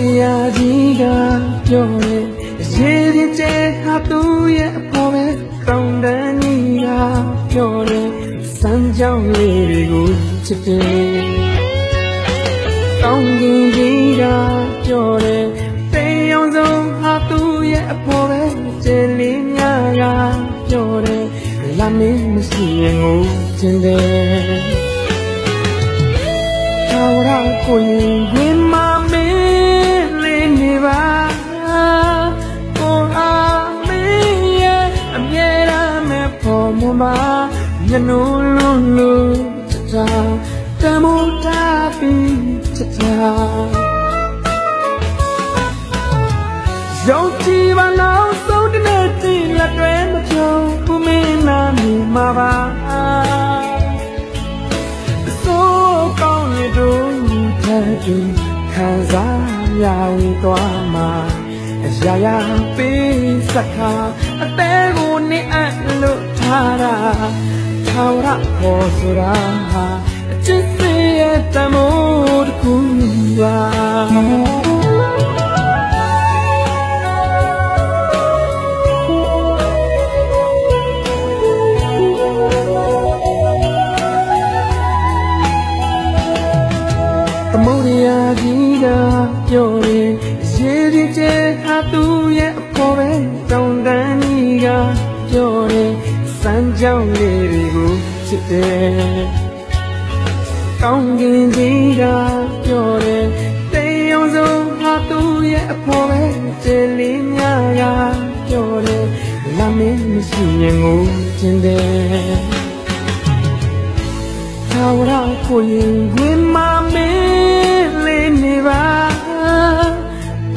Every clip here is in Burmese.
မုတ်ရကြီးကပြောတယ်ရေဒီကျဲဟာသူ့ရဲ့အဖော်ပဲကောင်းတန်းကြီးကပြောတယ်စမ်းကြောင်းလေးတွေကိုချစ်တယ်ကောင်းကင်ကြီးကပြောတယ်တေးရောင်စုံဟာသူ့ရဲ့အဖော်ပဲကျဲလေးများကပြောတယ်လာမင်းမရှိရင်ငိုချင်တယ်ထာဝရကိုရင်ဝင်မ မမညနုလုံးလုံးချတာတမိုးတာပြီးချတာရောက်ကြည့်ပါနောက်ဆုံးတစ်နေ့တည်းလက်တွဲမဖြုံဘူးမင်းနာနေမှာပါဆိုကောင်းရတို့ထက်တူခံစားရဝင်သွားမှာအရာရာပေးစခါအသေးကိုနေအပ်လို့ ထားတာထာဝရခေါ်ဆိုတာဟာအချစ်စေရဲ့တမိုးတစ်ခုပါသမုဒ္ဒရာကြီးကပြောတယ်ရေဒီကျဲဟာသူ့ စမ်းကြောင်းလေးတွေကိုချစ်တယ်ကောင်းကင်ကြီးကပြောတယ်တေးရုံစုံဟာသူ့ရဲ့အဖော်ပဲကျဲလေးများကပြောတယ်လာမင်းမရှိရင်ငိုချင်တယ်ထာဝရကိုရင်ဝင်မမင်းလေးနေပါ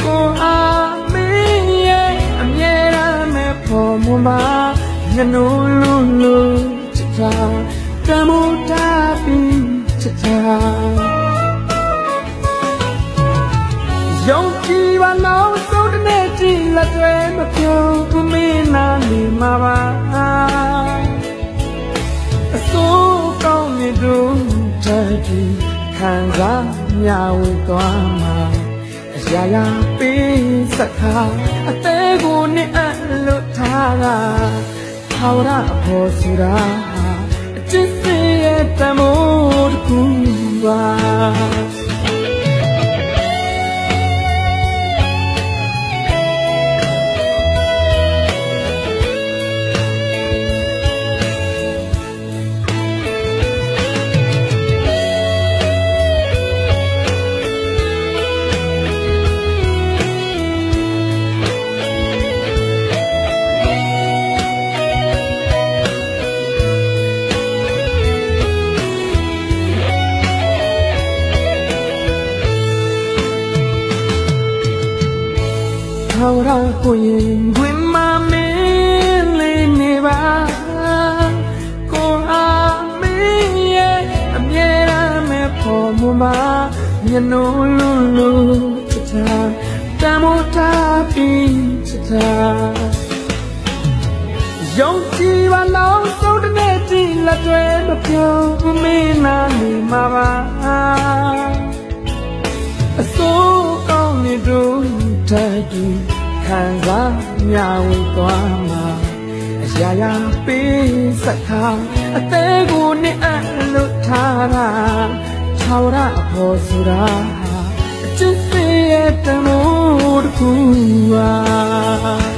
ကိုအားမင်းရဲ့အမြဲတမ်းမဲ့ဖို့မမ ငနုလူလူချစ်တာတမိုးတာပြီးချစ်တာယုံကြည်ပါနောက်ဆုံးတစ်နေ့ကြည့်လက်တွေမပြုံးဘူးမင်းနာနေမှာပါအစိုးကောင်းနေတို့တည်းဒီခံစားမြဝေသွားမှာအရာရာပေးစခါအသေးကိုနဲ့အလို့ထားတာ ထာဝရအဖို့စရာအချစ်စေရဲ့တမိုးတစ်ခုပါ ထာဝရကိုရင်ဝင်မမင်းလေးနေပါကိုအားမင်းရဲ့အမြဲတမ်းမဲ့ဖို့မမမျက်နှာလုံးလုံးချစ်တာတမိုးတာပြီးချစ်တာယုံကြည်ပါနောက်ဆုံးတစ်နေ့တည်းလက်တွေမပြုံးမင်း ခံစားမြဝေသွားမှာအရာရာပေးစက်ခါအသေးကိုနဲ့အလို့ထားတာထာဝရအဖို့ဆိုတာဟာအချစ်စေရဲ့တမိုးတစ်ခုပါ